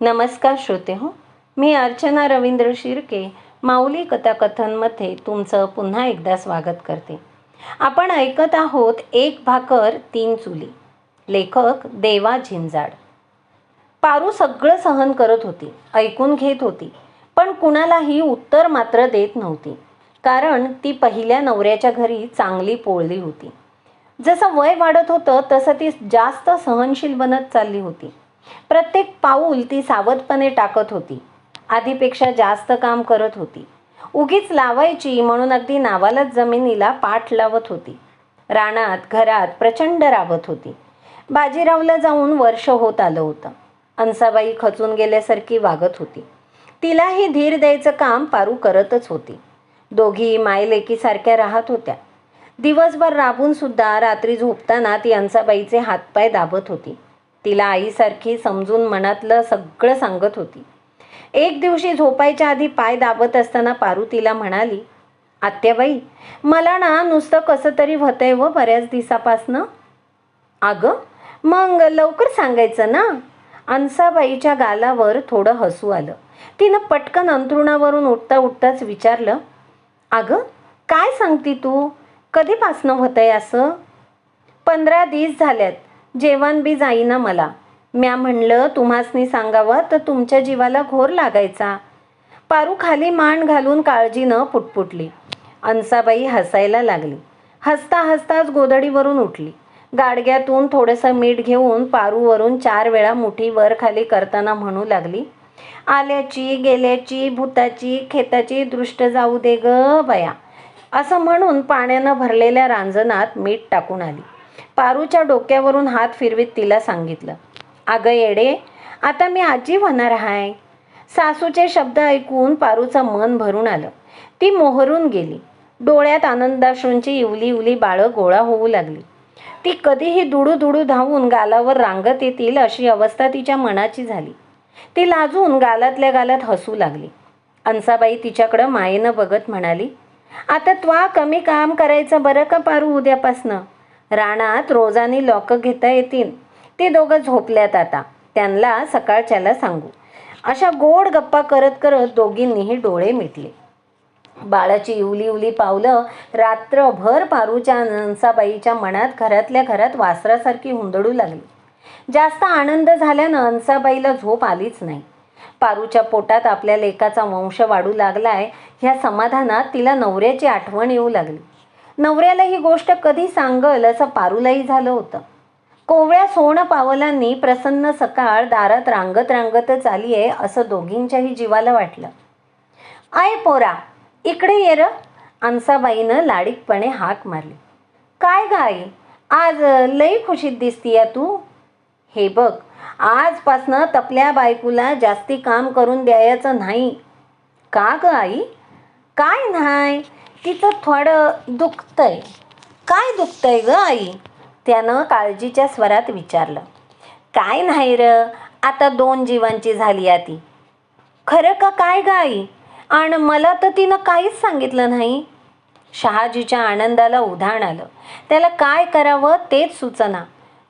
नमस्कार श्रोते हो मी अर्चना रवींद्र शिर्के माऊली कथाकथनमध्ये तुमचं पुन्हा एकदा स्वागत करते. आपण ऐकत आहोत एक भाकर तीन चुली. लेखक देवा झिंजाड. पारू सगळं सहन करत होती ऐकून घेत होती पण कुणालाही उत्तर मात्र देत नव्हती. कारण ती पहिल्या नवऱ्याच्या घरी चांगली पोळली होती. जसं वय वाढत होतं तसं ती जास्त सहनशील बनत चालली होती. प्रत्येक पाऊल ती सावधपणे टाकत होती. आधीपेक्षा जास्त काम करत होती. उगीच लावायची म्हणून अगदी नावालाच जमिनीला पाठ लावत होती. रानात घरात प्रचंड राबत होती. बाजीरावला जाऊन वर्ष होत आलं होतं. अंसाबाई खचून गेल्यासारखी वागत होती. तिलाही धीर द्यायचं काम पारू करतच होती. दोघी मायलेकीसारख्या राहत होत्या. दिवसभर राबून सुद्धा रात्री झोपताना ती अंसाबाईचे हातपाय दाबत होती. तिला आईसारखी समजून मनातलं सगळं सांगत होती. एक दिवशी झोपायच्या आधी पाय दाबत असताना पारू तिला म्हणाली आत्याबाई मला ना नुसतं कसं तरी होतंय व बऱ्याच दिवसापासनं. अगं मग लवकर सांगायचं ना? अंसाबाईच्या गालावर थोडं हसू आलं. तिनं पटकन अंथरुणावरून उठता उठताच विचारलं अगं काय सांगती तू? कधीपासनं होतंय असं? पंधरा दिस झाल्यात. जेवण बी जाईना मला. म्या म्हणलं तुम्हासनी सांगावं तर तुमच्या जीवाला घोर लागायचा. पारू खाली मान घालून काळजीनं पुटपुटली. अंसाबाई हसायला लागली. हसता हसताच गोदडीवरून उठली. गाडग्यातून थोडंसं मीठ घेऊन पारूवरून चार वेळा मुठी वर खाली करताना म्हणू लागली आल्याची गेल्याची भूताची खेताची दृष्ट जाऊ दे ग बया. असं म्हणून पाण्यानं भरलेल्या रांजणात मीठ टाकून आली. पारूच्या डोक्यावरून हात फिरवीत तिला सांगितलं. अगं येडे आता मी आजी होणार आहे सासूचे शब्द ऐकून पारूचं मन भरून आलं. ती मोहरून गेली. डोळ्यात आनंदाश्रूंची इवली इवली बाळं गोळा होऊ लागली. ती कधीही दुडू दुडू धावून गालावर रांगत येतील अशी अवस्था तिच्या मनाची झाली. ती लाजून गालातल्या गालात हसू लागली. अंसाबाई तिच्याकडं मायेनं बघत म्हणाली आता त्वा कमी काम करायचं बरं का पारू उद्यापासनं? रानात रोजानी लॉक घेता येतील. ते दोघं झोपल्यात आता. त्यांना सकाळच्याला सांगू. अशा गोड गप्पा करत करत दोघींनीही डोळे मिटले. बाळाची इवली इवली पावलं रात्रभर पारूच्या नंसाबाईच्या मनात घरातल्या घरात वासरासारखी हुंदडू लागली. जास्त आनंद झाल्यानं अंसाबाईला झोप आलीच नाही. पारूच्या पोटात आपल्या लेकाचा वंश वाढू लागलाय ह्या समाधानात तिला नवऱ्याची आठवण येऊ लागली. नवऱ्याला ही गोष्ट कधी सांगल असं पारूलाही झालं होतं. कोवळ्या सोन पावलांनी प्रसन्न सकाळ दारात रांगत रांगतच आली आहे असं दोघींच्याही जीवाला वाटलं. आय पोरा इकडे ये र. अंसाबाईनं लाडीकपणे हाक मारली. काय गाई आज लई खुशीत दिसतीया तू. हे बघ आजपासनं तपल्या बायकोला जास्ती काम करून द्यायचं नाही. का ग आई? काय नाही तिचं थोडं दुखतंय. काय दुखतंय ग आई? त्यानं काळजीच्या स्वरात विचारलं. काय नाही र आता दोन जीवांची झाली आहे ती. खरं का काय ग आई? आणि मला तर तिनं काहीच सांगितलं नाही. शहाजीच्या आनंदाला उधाण आलं. त्याला काय करावं तेच सुचना.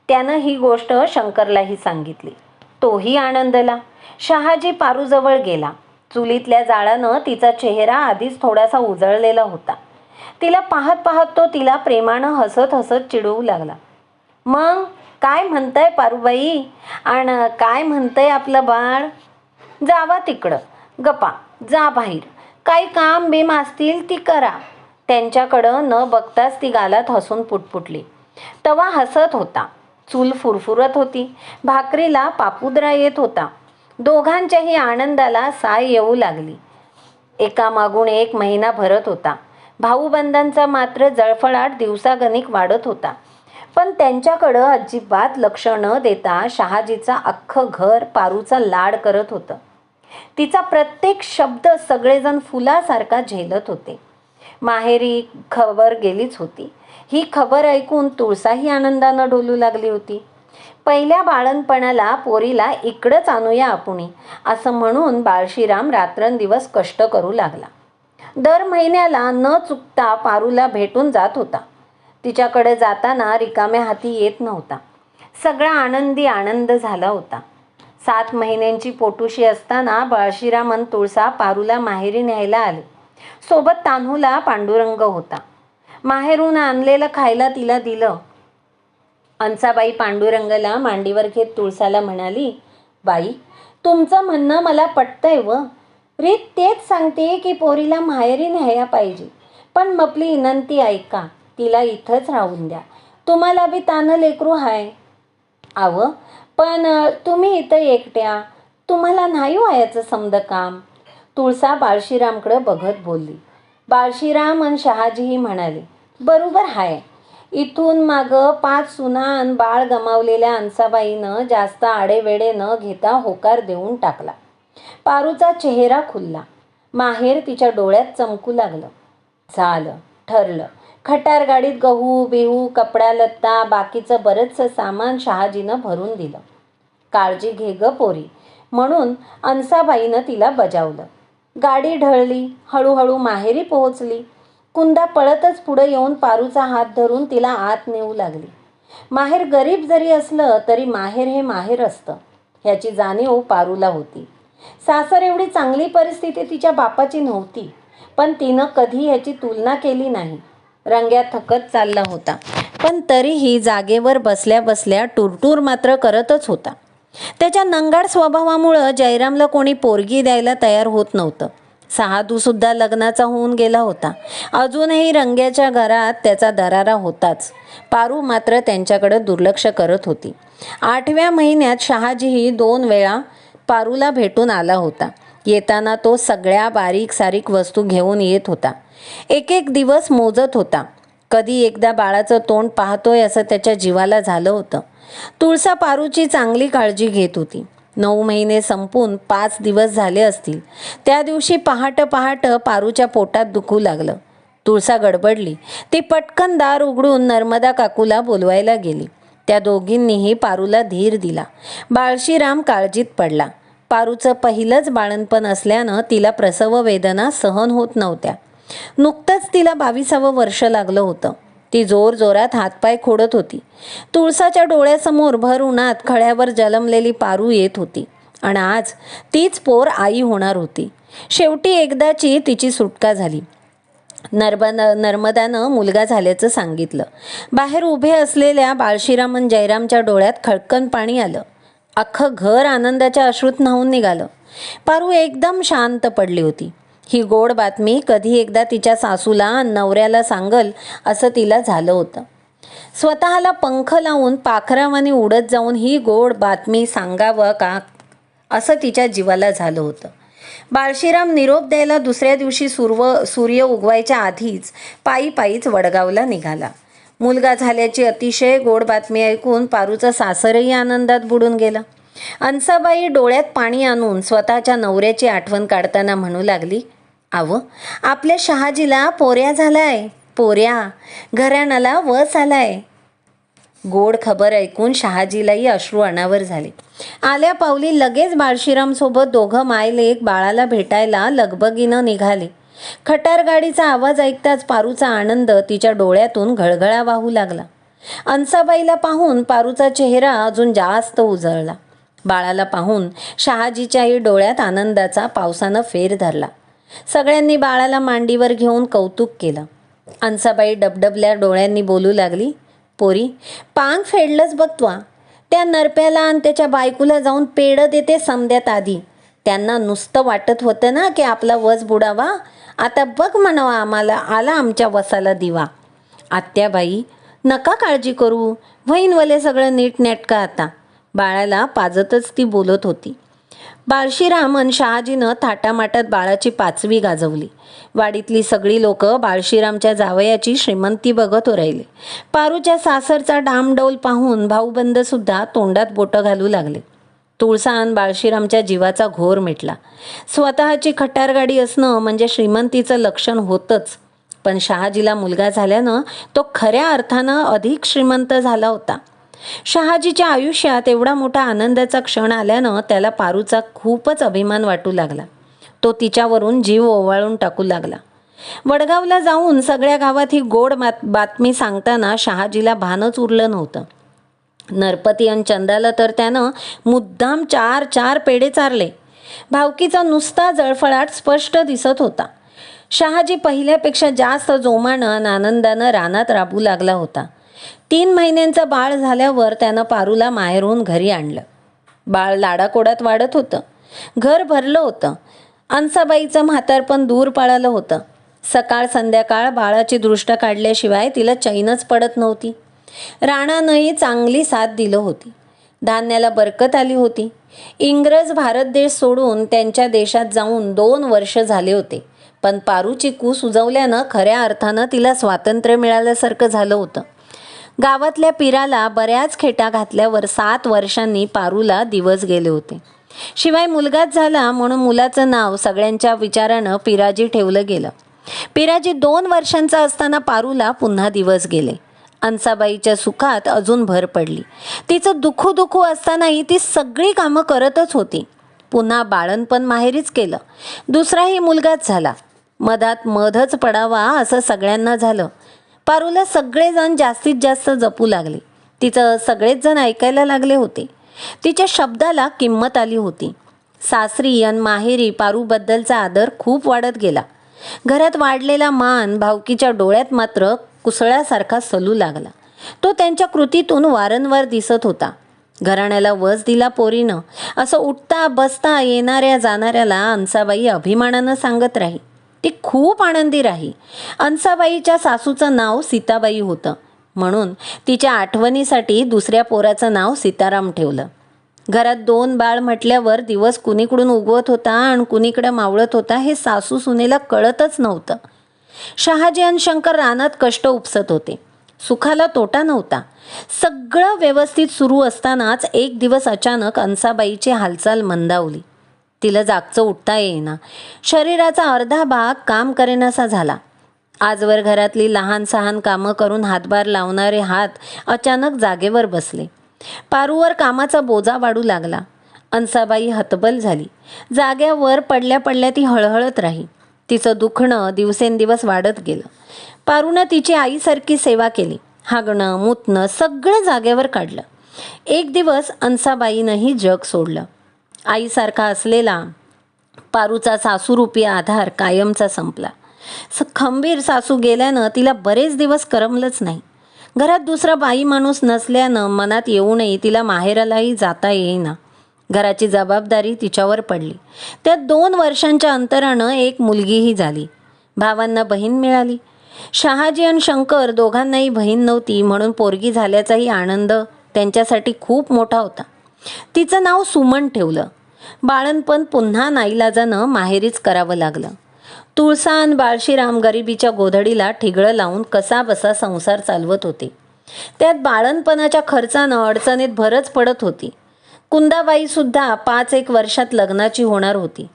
त्यानं ही गोष्ट शंकरलाही सांगितली. तोही आनंदला. शहाजी पारूजवळ गेला. चुलीतल्या जाळानं तिचा चेहरा आधीच थोडासा उजळलेला होता. तिला पाहत पाहत तो तिला प्रेमानं हसत हसत चिडवू लागला. मग काय म्हणताय पारूबाई? आणि काय म्हणतंय आपलं बाळ? जावा तिकडं. गप्पा. जा बाहेर. काही काम बीम असतील ती करा. त्यांच्याकडं न बघताच ती गालात हसून पुटपुटली. तवा हसत होता. चूल फुरफुरत होती. भाकरीला पापुद्रा येत होता. दोघांच्याही आनंदाला साय येऊ लागली. एकामागून एक महिना भरत होता. भाऊबंधांचा मात्र जळफळाट दिवसागणिक वाढत होता. पण त्यांच्याकडं अजिबात लक्ष न देता शहाजीचा अख्खं घर पारूचा लाड करत होतं. तिचा प्रत्येक शब्द सगळेजण फुलासारखा झेलत होते. माहेरी खबर गेलीच होती. ही खबर ऐकून तुळसाही आनंदानं डोलू लागली होती. पहिल्या बाळणपणाला पोरीला इकडंच आणूया आपुणी असं म्हणून बाळशीराम रात्रंदिवस कष्ट करू लागला. दर महिन्याला न चुकता पारूला भेटून जात होता. तिच्याकडे जाताना रिकाम्या हाती येत नव्हता. सगळा आनंदी आनंद झाला होता. सात महिन्यांची पोटुशी असताना बाळशीरामन तुळसा पारूला माहेरी न्यायला आले. सोबत तान्हूला पांडुरंग होता. माहेरून आणलेलं खायला तिला दिलं. अंसाबाई पांडुरंगला मांडीवर घेत तुळसाला म्हणाली बाई तुमचं म्हणणं मला पटतंय व. रीत तेच सांगते की पोरीला माहेरी न्यायला पाहिजे. पण मपली विनंती ऐका तिला इथंच राहून द्या. तुम्हाला बी तानं लेकरू हाय. आव पण तुम्ही इथं एकट्या. तुम्हाला नाही व्हायचं समद काम तुळसा बाळशीरामकडं बघत बोलली. बाळशीराम आणि शहाजीही म्हणाले बरोबर हाय. इथून मागं पाच सुना आणि बाळ गमावलेल्या अंसाबाईनं जास्त आडेवेडे न घेता होकार देऊन टाकला. पारूचा चेहरा खुलला. माहेर तिच्या डोळ्यात चमकू लागलं. झालं ठरलं. खटार गाडीत गहू बिहू कपडा लत्ता बाकीचं बरंचसं सामान शहाजीनं भरून दिलं. काळजी घे ग पोरी. म्हणून अंसाबाईनं तिला बजावलं. गाडी ढळली. हळूहळू माहेरी पोहोचली. कुंदा पळतच पुढं येऊन पारूचा हात धरून तिला आत नेऊ लागली. माहेर गरीब जरी असलं तरी माहेर हे माहेर असतं. ह्याची जाणीव पारूला होती. सासर एवढी चांगली परिस्थिती तिच्या बापाची नव्हती पण तिनं कधी ह्याची तुलना केली नाही. रंग्या थकत चालला होता पण तरीही जागेवर बसल्या बसल्या टुरटूर मात्र करतच होता. त्याच्या नंगाड स्वभावामुळं जयरामला कोणी पोरगी द्यायला तयार होत नव्हतं. सहादूसुद्धा लग्नाचा होऊन गेला होता. अजूनही रंग्याच्या घरात त्याचा दरारा होताच. पारू मात्र त्यांच्याकडे दुर्लक्ष करत होती. आठव्या महिन्यात शहाजीही दोन वेळा पारूला भेटून आला होता. येताना तो सगळ्या बारीक सारीक वस्तू घेऊन येत होता. एक एक दिवस मोजत होता. कधी एकदा बाळाचं तोंड पाहतोय असं त्याच्या जीवाला झालं होतं. तुळसा पारूची चांगली काळजी घेत होती. नऊ महिने संपून पाच दिवस झाले असतील. त्या दिवशी पहाट पहाट पारूच्या पोटात दुखू लागलं. तुळसा गडबडली. ती पटकन दार उघडून नर्मदा काकूला बोलवायला गेली. त्या दोघींनीही पारूला धीर दिला. बाळशीराम काळजीत पडला. पारूचं पहिलंच बाळणपण असल्यानं तिला प्रसव वेदना सहन होत नव्हत्या. नुकतंच तिला बावीसावं वर्ष लागलं होतं. ती जोर जोरात हातपाय खोडत होती. तुळसाच्या डोळ्यासमोर भर उन्हात खळ्यावर जलमलेली पारू येत होती. आणि आज तीच पोर आई होणार होती. शेवटी एकदाची तिची सुटका झाली. नर्मदा नर्मदानं मुलगा झाल्याचं सांगितलं. बाहेर उभे असलेल्या बाळशीरामन जयरामच्या डोळ्यात खळकन पाणी आलं. अख्खं घर आनंदाच्या अश्रूत न्हावून निघालं. पारू एकदम शांत पडली होती. ही गोड बातमी कधी एकदा तिच्या सासूला नवऱ्याला सांगल असं तिला झालं होतं. स्वतःला पंख लावून पाखरावाने उडत जाऊन ही गोड बातमी सांगावं का? असं तिच्या जीवाला झालं होतं. बाळशीराम निरोप द्यायला दुसऱ्या दिवशी सुरव सूर्य उगवायच्या आधीच पायी पायीच वडगावला निघाला. मुलगा झाल्याची अतिशय गोड बातमी ऐकून पारूचं सासरही आनंदात बुडून गेलं. अंसाबाई डोळ्यात पाणी आणून स्वतःच्या नवऱ्याची आठवण काढताना म्हणू लागली आव आपल्या शहाजीला पोऱ्या झालाय पोऱ्या. घराण्याला वस आलाय. गोड खबर ऐकून शहाजीलाही अश्रू अनावर झाले. आल्या पावली लगेच बाळशीरामसोबत दोघं मायलेक बाळाला भेटायला लगबगीनं निघाले. खटार गाडीचा आवाज ऐकताच पारूचा आनंद तिच्या डोळ्यातून घळघळा वाहू लागला. अंसाबाईला पाहून पारूचा चेहरा अजून जास्त उजळला. बाळाला पाहून शहाजीच्याही डोळ्यात आनंदाचा पावसानं फेर धरला. सगळ्यांनी बाळाला मांडीवर घेऊन कौतुक केलं. अंसाबाई डबडबल्या डोळ्यांनी बोलू लागली पोरी पांग फेडलंच बघत्वा त्या नरप्याला आणि त्याच्या बायकोला जाऊन पेढं देते समद्यात आधी. त्यांना नुसतं वाटत होतं ना की आपला वस बुडावा. आता बघ म्हणावा आम्हाला आला आमच्या वसाला दिवा. आत्याबाई नका काळजी करू. वहीनवले सगळं नीट नेटका आता. बाळाला पाजतच ती बोलत होती. बाळशीराम आणि शहाजीनं थाटामाटात बाळाची पाचवी गाजवली. वाडीतली सगळी लोक बाळशीरामच्या जावयाची श्रीमंती बघत राहिले पारूच्या सासरचा डामडौल पाहून भाऊबंद सुद्धा तोंडात बोटं घालू लागले. तुळसान बाळशीरामच्या जीवाचा घोर मिटला. स्वतःची खटारगाडी असणं म्हणजे श्रीमंतीचं लक्षण होतंच. पण शहाजीला मुलगा झाल्यानं तो खऱ्या अर्थानं अधिक श्रीमंत झाला होता. शहाजीच्या आयुष्यात एवढा मोठा आनंदाचा क्षण आल्यानं त्याला पारूचा खूपच अभिमान वाटू लागला. तो तिच्यावरून जीव ओवाळून टाकू लागला. वडगावला जाऊन सगळ्या गावात ही गोड बातमी सांगताना शहाजीला भानच उरलं नव्हतं. नरपती आणि चंदाला तर त्यानं मुद्दाम चार चार पेढे चारले. भावकीचा नुसता जळफळाट स्पष्ट दिसत होता. शहाजी पहिल्यापेक्षा जास्त जोमानं आनंदानं रानात राबू लागला होता. तीन महिन्यांचं बाळ झाल्यावर त्यानं पारूला माहेरहून घरी आणलं. बाळ लाडाकोडात वाढत होतं. घर भरलं होतं. अंसाबाईचं म्हातारपण दूर पळालं होतं. सकाळ संध्याकाळ बाळाची दृष्ट काढल्याशिवाय तिला चैनच पडत नव्हती. राणानंही चांगली साथ दिलं होती. धान्याला बरकत आली होती. इंग्रज भारत देश सोडून त्यांच्या देशात जाऊन दोन वर्ष झाले होते. पण पारूची कूस उजवल्यानं खऱ्या अर्थानं तिला स्वातंत्र्य मिळाल्यासारखं झालं होतं. गावातल्या पिराला बऱ्याच खेटा घातल्यावर सात वर्षांनी पारूला दिवस गेले होते. शिवाय मुलगाच झाला म्हणून मुलाचं नाव सगळ्यांच्या विचारानं पिराजी ठेवलं गेलं. पिराजी दोन वर्षांचा असताना पारूला पुन्हा दिवस गेले. अंसाबाईच्या सुखात अजून भर पडली. तिचं दुखू दुखू असतानाही ती सगळी कामं करतच होती. पुन्हा बाळणपण माहेरीच केलं. दुसराही मुलगाच झाला. मधात मधच पडावा असं सगळ्यांना झालं. पारूला सगळेजण जास्तीत जास्त जपू लागले. तिचं सगळेच जण ऐकायला लागले होते. तिच्या शब्दाला किंमत आली होती. सासरी अन माहेरी पारूबद्दलचा आदर खूप वाढत गेला. घरात वाढलेला मान भावकीच्या डोळ्यात मात्र कुसळ्यासारखा सलू लागला. तो त्यांच्या कृतीतून वारंवार दिसत होता. घराण्याला वस दिला पोरीनं. असं उठता बसता येणाऱ्या जाणाऱ्याला अंसाबाई अभिमानानं सांगत राही. ती खूप आनंदी राही. अंसाबाईच्या सासूचं नाव सीताबाई होतं. म्हणून तिच्या आठवणीसाठी दुसऱ्या पोराचं नाव सीताराम ठेवलं. घरात दोन बाळ म्हटल्यावर दिवस कुणीकडून उगवत होता आणि कुणीकडे मावळत होता हे सासू सुनेला कळतच नव्हतं. शहाजी आणि शंकर रानात कष्ट उपसत होते. सुखाला तोटा नव्हता. सगळं व्यवस्थित सुरू असतानाच एक दिवस अचानक अंसाबाईची हालचाल मंदावली. तिला जागचं उठता येईना. शरीराचा अर्धा भाग काम करेनासा झाला. आजवर घरातली लहान सहान कामं करून हातभार लावणारे हात अचानक जागेवर बसले. पारूवर कामाचा बोजा वाढू लागला. अंसाबाई हतबल झाली. जाग्यावर पडल्या पडल्या ती हळहळत राही. तिचं दुखणं दिवसेंदिवस वाढत गेलं. पारूनं तिची आईसारखी सेवा केली. हागणं मुतणं सगळं जागेवर काढलं. एक दिवस अंसाबाईनंही जग सोडलं. आईसारखा असलेला पारूचा सासूरूपी आधार कायमचा संपला. स खंबीर सासू गेल्यानं तिला बरेच दिवस करमलंच नाही. घरात दुसरा बाई माणूस नसल्यानं मनात येऊनही तिला माहेरालाही जाता येईना. घराची जबाबदारी तिच्यावर पडली. त्यात दोन वर्षांच्या अंतरानं एक मुलगीही झाली. भावांना बहीण मिळाली. शहाजी आणि शंकर दोघांनाही बहीण नव्हती म्हणून पोरगी झाल्याचाही आनंद त्यांच्यासाठी खूप मोठा होता. तिचं नाव सुमन ठेवलं. बाळणपण पुन्हा नाईलाजानं माहेरीच करावं लागलं. तुळसा आणि बाळशीराम गरिबीच्या गोधडीला ठिगळं लावून कसा बसा संसार चालवत होते. त्यात बाळणपणाच्या खर्चानं अडचणीत भरच पडत होती. कुंदाबाई सुद्धा पाच एक वर्षात लग्नाची होणार होती.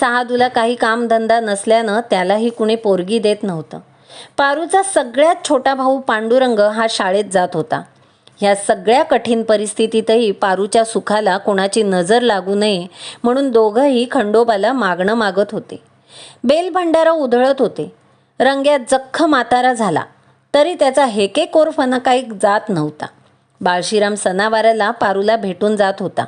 सहादूला काही कामधंदा नसल्यानं त्यालाही कुणी पोरगी देत नव्हतं. पारूचा सगळ्यात छोटा भाऊ पांडुरंग हा शाळेत जात होता. ह्या सगळ्या कठीण परिस्थितीतही पारूच्या सुखाला कोणाची नजर लागू नये म्हणून दोघंही खंडोबाला मागणं मागत होते. बेलभंडारा उधळत होते. रंग्यात जख्ख मातारा झाला. तरी त्याचा हेके कोरफना काही जात नव्हता. बाळशीराम सणावाराला पारूला भेटून जात होता.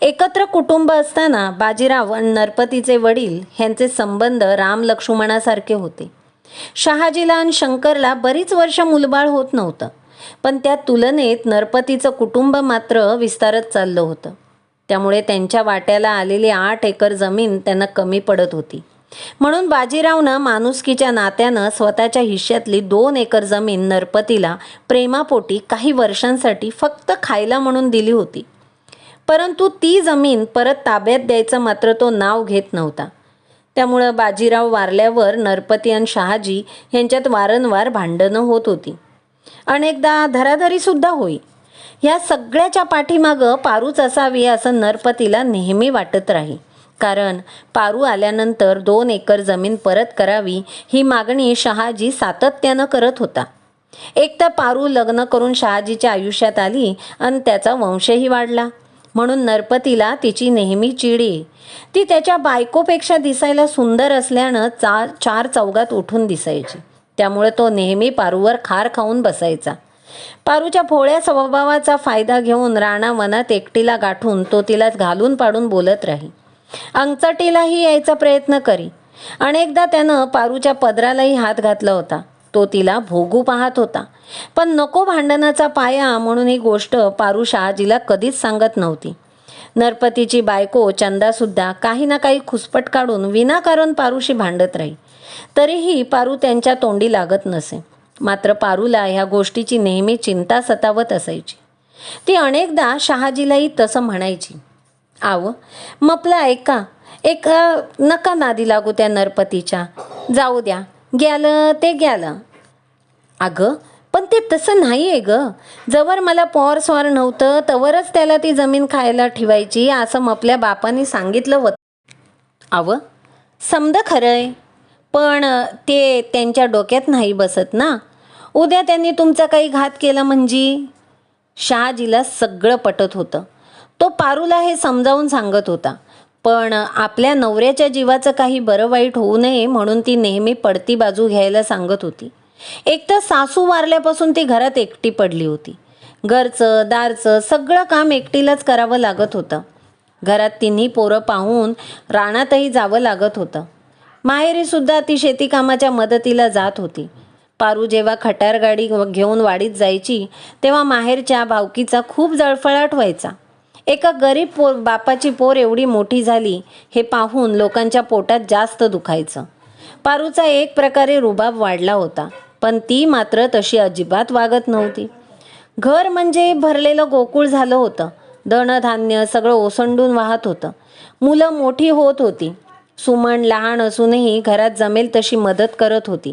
एकत्र कुटुंब असताना बाजीराव आणि नरपतीचे वडील ह्यांचे संबंध राम लक्ष्मणासारखे होते. शहाजीला आणि शंकरला बरीच वर्ष मुलबाळ होत नव्हतं. पण त्या तुलनेत नरपतीचं कुटुंब मात्र विस्तारत चाललं होतं. त्यामुळे त्यांच्या वाट्याला आलेली आठ एकर जमीन त्यांना कमी पडत होती. म्हणून बाजीरावनं माणुसकीच्या नात्यानं स्वतःच्या हिश्श्यातली दोन एकर जमीन नरपतीला प्रेमापोटी काही वर्षांसाठी फक्त खायला म्हणून दिली होती. परंतु ती जमीन परत ताब्यात द्यायचं मात्र तो नाव घेत नव्हता. त्यामुळं बाजीराव वारल्यावर नरपती आणि शहाजी यांच्यात वारंवार भांडणं होत होती. अनेकदा धराधरीसुद्धा होई. ह्या सगळ्याच्या पाठीमागं पारूच असावी असं नरपतीला नेहमी वाटत राही. कारण पारू आल्यानंतर दोन एकर जमीन परत करावी ही मागणी शहाजी सातत्यानं करत होता. एक तर पारू लग्न करून शहाजीच्या आयुष्यात आली आणि त्याचा वंशही वाढला. म्हणून नरपतीला तिची नेहमी चिड येई. ती त्याच्या बायकोपेक्षा दिसायला सुंदर असल्यानं चा चार चौघात उठून दिसायची. त्यामुळे तो नेहमी पारूवर खार खाऊन बसायचा. पारूच्या फोळ्या स्वभावाचा फायदा घेऊन राणा वनात एकटीला गाठून तो तिला घालून पाडून बोलत राही. अंगचटीलाही यायचा प्रयत्न करी. अनेकदा त्यानं पारूच्या पदरालाही हात घातला होता. तो तिला भोगू पाहत होता. पण नको भांडणाचा पाया म्हणून ही गोष्ट पारू शहाजीला कधीच सांगत नव्हती. नरपतीची बायको चंदासुद्धा काही ना काही खुसपट काढून विनाकारण पारूशी भांडत राही. तरीही पारू त्यांच्या तोंडी लागत नसे. मात्र पारूला ह्या गोष्टीची नेहमी चिंता सतावत असायची. ती अनेकदा शहाजीलाही तसं म्हणायची. आव मपला ऐका एक नका नादी लागू त्या नरपतीच्या. जाऊ द्या. ग्यालं ते ग्यालं. अगं पण ते तसं नाही आहे ग. जवर मला पॉर स्वार नव्हतं तवरच त्याला ती जमीन खायला ठेवायची असं मपल्या बापाने सांगितलं होतं. अव समद खरंय. पण ते त्यांच्या डोक्यात नाही बसत ना. उद्या त्यांनी तुमचा काही घात केला म्हणजे? शहाजीला सगळं पटत होतं. तो पारूला हे समजावून सांगत होता. पण आपल्या नवऱ्याच्या जीवाचं काही बरं वाईट होऊ नये म्हणून ती नेहमी पडती बाजू घ्यायला सांगत होती. एक तर सासू वारल्यापासून ती घरात एकटी पडली होती. घरचं दारचं सगळं काम एकटीलाच करावं लागत होतं. घरात तिन्ही पोरं पाहून रानातही जावं लागत होतं. माहेरीसुद्धा ती शेतीकामाच्या मदतीला जात होती. पारू जेव्हा खटार गाडी घेऊन वाडीत जायची तेव्हा माहेरच्या भावकीचा खूप जळफळाट व्हायचा. एका गरीब पोर बापाची पोर एवढी मोठी झाली हे पाहून लोकांच्या पोटात जास्त दुखायचं. पारूचा एक प्रकारे रुबाब वाढला होता पण ती मात्र तशी अजिबात वागत नव्हती. घर म्हणजे भरलेलं गोकुळ झालं होतं. धनधान्य सगळं ओसंडून वाहत होतं. मुलं मोठी होत होती. सुमन लहान असूनही घरात जमेल तशी मदत करत होती.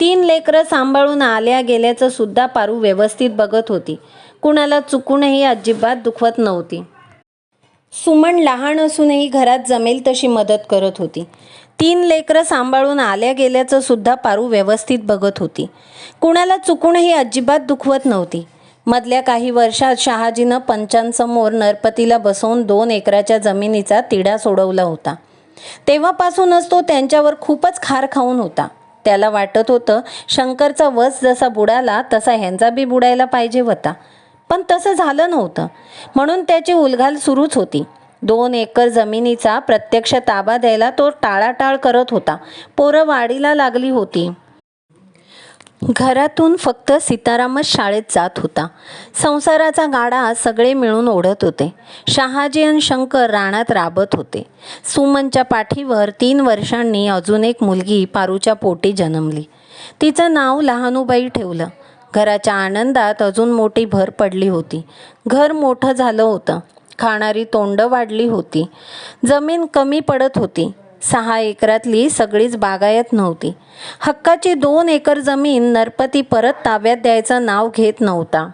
तीन लेकरं सांभाळून आल्या गेल्याचं सुद्धा पारू व्यवस्थित बघत होती. कुणाला चुकूनही अजिबात दुखवत नव्हती. सुमन लहान असूनही घरात जमेल तशी मदत करत होती. तीन लेकरं सांभाळून आल्या गेल्याचं सुद्धा पारू व्यवस्थित बघत होती. कुणाला चुकूनही अजिबात दुखवत नव्हती. मधल्या काही वर्षात शहाजीनं पंचांसमोर नरपतीला बसवून दोन एकराच्या जमिनीचा तिढा सोडवला होता. तेव्हापासूनच तो त्यांच्यावर खूपच खार खाऊन होता. त्याला वाटत होतं शंकरचा वस जसा बुडाला तसा ह्यांचा बी बुडायला पाहिजे होता. पण तसं झालं नव्हतं. म्हणून त्याची उलघाल सुरूच होती. दोन एकर जमिनीचा प्रत्यक्ष ताबा द्यायला तो टाळाटाळ करत होता. पोरं वाढीला लागली होती. घरातून फक्त सीतारामच शाळेत जात होता. संसाराचा गाडा सगळे मिळून ओढत होते. शहाजी आणि शंकर राणात राबत होते. सुमनच्या पाठीवर तीन वर्षांनी अजून एक मुलगी पारूच्या पोटी जन्मली. तिचं नाव लहानूबाई ठेवलं. घराच्या आनंदात अजून मोठी भर पडली होती. घर मोठं झालं होतं. खाणारी तोंड वाढली होती. जमीन कमी पडत होती. सहा एकरातली सगळीच बागायत नव्हती. हक्काची दोन एकर जमीन नरपती परत ताब्यात द्यायचं नाव घेत नव्हता.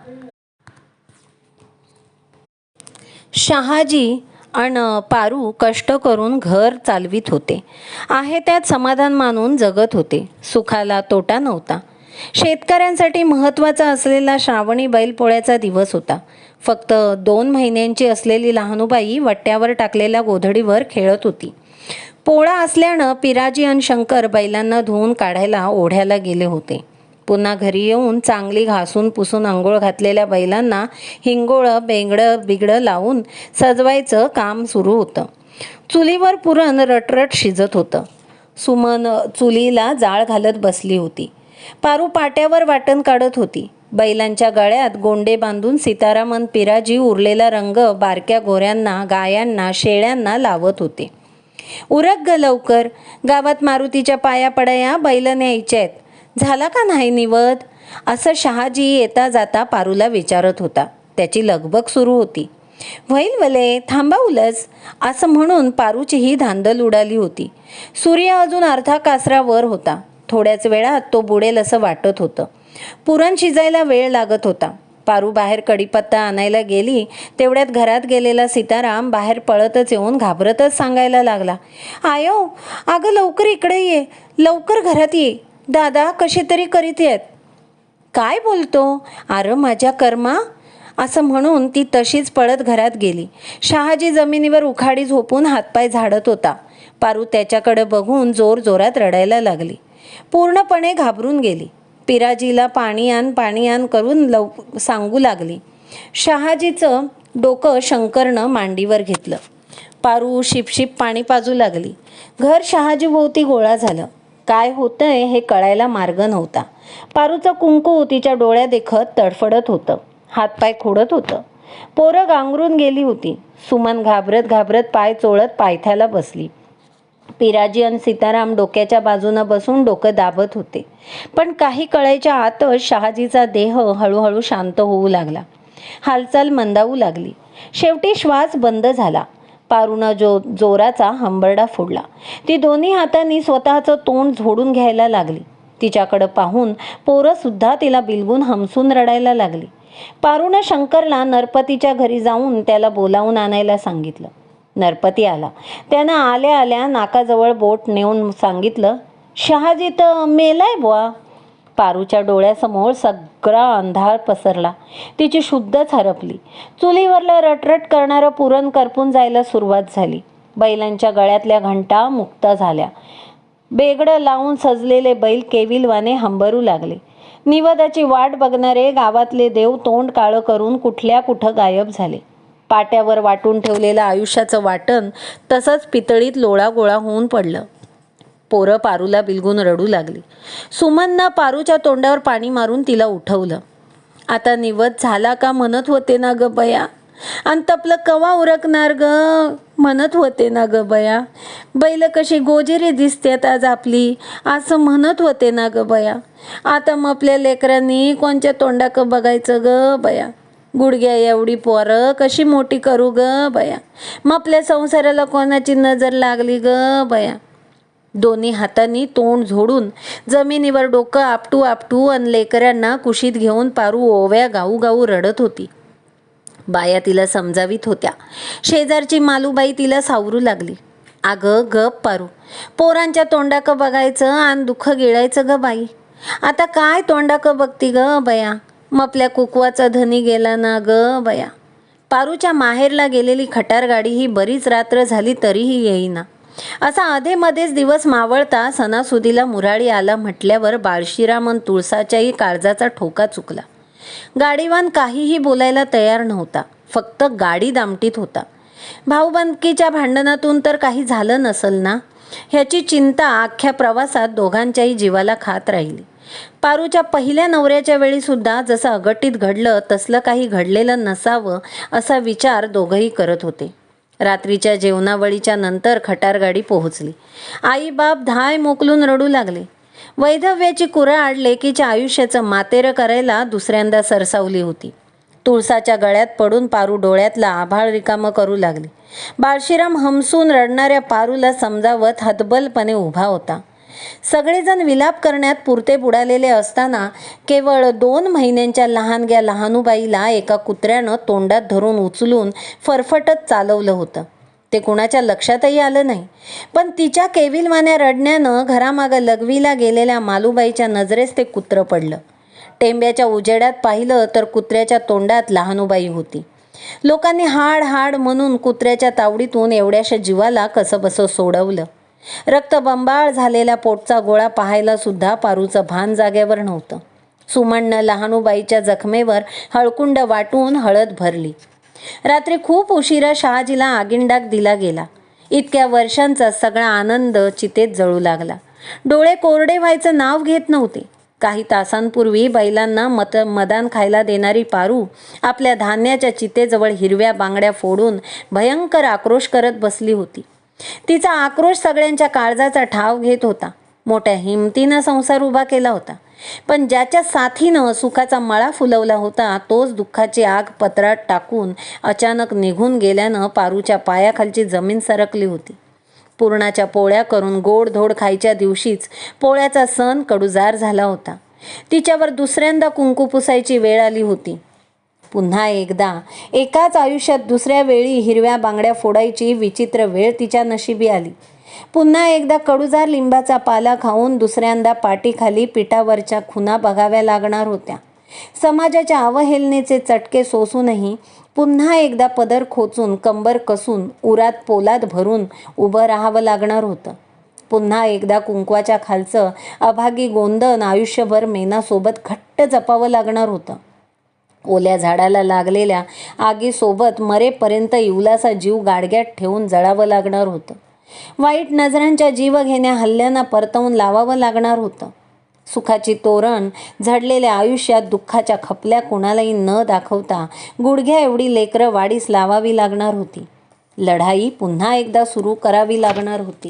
शहाजी आणि पारू कष्ट करून घर चालवित होते. आहे त्यात समाधान मानून जगत होते. सुखाला तोटा नव्हता. शेतकऱ्यांसाठी महत्त्वाचा असलेला श्रावणी बैलपोळ्याचा दिवस होता. फक्त दोन महिन्यांची असलेली लहानूबाई वट्ट्यावर टाकलेल्या गोधडीवर खेळत होती. पोळा असल्यानं पिराजी आणि शंकर बैलांना धुवून काढायला ओढ्याला गेले होते. पुन्हा घरी येऊन चांगली घासून पुसून आंघोळ घातलेल्या बैलांना हिंगोळं बेंगडं बिगडं लावून सजवायचं काम सुरू होतं. चुलीवर पुरण रटरट शिजत होतं. सुमन चुलीला जाळ घालत बसली होती. पारू पाट्यावर वाटण काढत होती. बैलांच्या गळ्यात गोंडे बांधून सीतारामन पिराजी उरलेला रंग बारक्या गोऱ्यांना गायांना शेळ्यांना लावत होते. उरक ग लवकर. गावात मारुतीच्या पाया पडया बैल न्यायच्या आहेत. झाला का नाही निवद असं शहाजी येता जाता पारूला विचारत होता. त्याची लगबग सुरू होती. व्हैल वले थांबा उलस असं म्हणून पारूची ही धांदल उडाली होती. सूर्य अजून अर्धा कासरा वर होता. थोड्याच वेळात तो बुडेल असं वाटत होतं. पुरण शिजायला वेळ लागत होता. पारू बाहेर कडीपत्ता आणायला गेली तेवढ्यात घरात गेलेला सीताराम बाहेर पळतच येऊन घाबरतच सांगायला लागला. आयो अगं लवकर इकडे ये लवकर घरात ये. दादा कसे तरी करीत येत काय बोलतो? अरे माझ्या कर्मा. असं म्हणून ती तशीच पळत घरात गेली. शहाजी जमिनीवर उखाडी झोपून हातपाय झाडत होता. पारू त्याच्याकडे बघून जोर जोरात रडायला लागली. पूर्णपणे घाबरून गेली. पिराजीला पाणी आण पाणी आण करून लव सांगू लागली. शहाजीचं डोकं शंकरनं मांडीवर घेतलं. पारू शिपशिप पाणी पाजू लागली. घर शहाजीभोवती गोळा झालं. काय होतंय हे कळायला मार्ग नव्हता. पारूचं कुंकू तिच्या डोळ्या देखत तडफडत होतं. हातपाय खोडत होतं. पोरं गांगरून गेली होती. सुमन घाबरत घाबरत पाय चोळत पायथ्याला बसली. पिराजी आणि सीताराम डोक्याच्या बाजूनं बसून डोकं दाबत होते. पण काही कळायच्या आतच शहाजीचा देह हळूहळू शांत होऊ लागला. हालचाल मंदावू लागली. शेवटी श्वास बंद झाला. पारुणा जो जोराचा हंबरडा फोडला. ती दोन्ही हातांनी स्वतःचं तोंड झोडून घ्यायला लागली. तिच्याकडं पाहून पोरंसुद्धा तिला बिलगून हमसून रडायला लागली. पारुणा शंकरला नरपतीच्या घरी जाऊन त्याला बोलावून आणायला सांगितलं. नरपती आला. त्यानं आल्या आल्या नाकाजवळ बोट नेऊन सांगितलं शहाजी तर मेलाय बुवा. पारूच्या डोळ्यासमोर सगळा अंधार पसरला. तिची शुद्धच हरपली. चुलीवरलं रटरट करणारं पुरण करपून जायला सुरुवात झाली. बैलांच्या गळ्यातल्या घंटा मुक्त झाल्या. बेगडं लावून सजलेले बैल केविलवाने हंबरू लागले. निवदाची वाट बघणारे गावातले देव तोंड काळं करून कुठल्या कुठं गायब झाले. पाट्यावर वाटून ठेवलेलं आयुष्याचं वाटण तसंच पितळीत लोळा गोळा होऊन पडलं. पोरं पारूला बिलगून रडू लागली. सुमननं पारूच्या तोंडावर पाणी मारून तिला उठवलं. आता निवत झाला का म्हणत होते ना ग बया? आणि तपलं कवा उरकणार ग? म्हणत होते ना ग बया. बैल कशी गोजेरी दिसतात आज आपली? असं म्हणत होते ना ग बया. आता मग आपल्या लेकरांनी कोणच्या तोंडाक बघायचं ग बया? गुडघ्या एवढी पोरं कशी मोठी करू ग बया? मग आपल्या संसाराला कोणाची नजर लागली ग बया? दोन्ही हातांनी तोंड झोडून जमिनीवर डोकं आपटू आपटू अन लेकरांना कुशीत घेऊन पारू ओव्या गाऊ गाऊ रडत होती. बाया तिला समजावीत होत्या. शेजारची मालूबाई तिला सावरू लागली. अगं गप पारू. पोरांच्या तोंडाकं बघायचं आणि दुःख गिळायचं ग बाई. आता काय तोंडाकं बघती ग बया? मग आपल्या कुकवाचा धनी गेला ना ग बया. पारूच्या माहेरला गेलेली खटार गाडी ही बरीच रात्र झाली तरीही येईना. असा अधेमध्येच दिवस मावळता सणासुदीला मुराळी आला म्हटल्यावर बाळशीरामन तुळसाच्याही काळजाचा ठोका चुकला. गाडीवान काहीही बोलायला तयार नव्हता फक्त गाडी दामटीत होता. भाऊबंदकीच्या भांडणातून तर काही झालं नसल ना? ह्याची चिंता अख्ख्या प्रवासात दोघांच्याही जीवाला खात राहिली. पारूच्या पहिल्या नवऱ्याच्या वेळी सुद्धा जसं अगटीत घडलं तसलं काही घडलेलं नसावं असा विचार दोघंही करत होते. रात्रीच्या जेवणावळीच्या नंतर खटारगाडी पोहोचली. आई बाप धाय मोकलून रडू लागले. वैधव्याची कुऱ्हाड लेकीच्या आयुष्याचं मातेरं करायला दुसऱ्यांदा सरसावली होती. तुळसाच्या गळ्यात पडून पारू डोळ्यातला आभाळ रिकामं करू लागली. बाळशीराम हमसून रडणाऱ्या पारूला समजावत हतबलपणे उभा होता. सगळेजण विलाप करण्यात पुरते बुडालेले असताना केवळ दोन महिन्यांच्या लहानग्या लहानूबाईला एका कुत्र्यानं तोंडात धरून उचलून फरफटत चालवलं होतं. ते कुणाच्या लक्षातही आलं नाही. पण तिच्या केविलवान्या रडण्यानं घरामागं लघवीला गेलेल्या मालूबाईच्या नजरेस ते कुत्रं पडलं. टेंब्याच्या उजेडात पाहिलं तर कुत्र्याच्या तोंडात लहानूबाई होती. लोकांनी हाड हाड म्हणून कुत्र्याच्या तावडीतून एवढ्याशा जीवाला कसंबसं सोडवलं. रक्तबंबाळ झालेल्या पोटचा गोळा पाहायला सुद्धा पारूचं भान जागेवर नव्हतं. सुमणनं लहानूबाईच्या जखमेवर हळकुंड वाटून हळद भरली. रात्री खूप उशिरा शहाजीला आगिंडाक दिला गेला. इतक्या वर्षांचा सगळा आनंद चितेत जळू लागला. डोळे कोरडे व्हायचं नाव घेत नव्हते. काही तासांपूर्वी बैलांना मत मदान खायला देणारी पारू आपल्या धान्याच्या चितेजवळ हिरव्या बांगड्या फोडून भयंकर आक्रोश करत बसली होती. तिचा आक्रोश सगळ्यांच्या काळजाचा ठाव घेत होता. मोठ्या हिमतीनं संसार उभा केला होता. पण ज्याच्या साथीनं सुखाचा मळा फुलवला होता तोच दुःखाची आग पत्रात टाकून अचानक निघून गेल्यानं पारूच्या पायाखालची जमीन सरकली होती. पुरणाच्या पोळ्या करून गोडधोड खायच्या दिवशीच पोळ्याचा सण कडुजार झाला होता. तिच्यावर दुसऱ्यांदा कुंकू पुसायची वेळ आली होती. पुन्हा एकदा. एकाच आयुष्यात दुसऱ्या वेळी हिरव्या बांगड्या फोडायची विचित्र वेळ तिच्या नशिबी आली. पुन्हा एकदा कडुजार लिंबाचा पाला खाऊन दुसऱ्यांदा पाठीखाली पिठावरच्या खुना बघाव्या लागणार होत्या. समाजाच्या अवहेलनेचे चटके सोसूनही पुन्हा एकदा पदर खोचून कंबर कसून उरात पोलाद भरून उभं राहावं लागणार होतं. पुन्हा एकदा कुंकवाच्या खालचं अभागी गोंदन आयुष्यभर मेनासोबत घट्ट जपावं लागणार होतं. ओल्या झाडाला लागलेल्या आगीसोबत मरेपर्यंत इवलासा जीव गाडग्यात ठेवून जळावं लागणार होतं. वाईट नजरांच्या जीवघेण्या हल्ल्यांना परतवून लावावं लागणार होतं. सुखाची तोरण झडलेल्या आयुष्यात दुःखाच्या खपल्या कोणालाही न दाखवता गुडघ्या एवढी लेकरं वाढीस लावावी लागणार होती. लढाई पुन्हा एकदा सुरू करावी लागणार होती.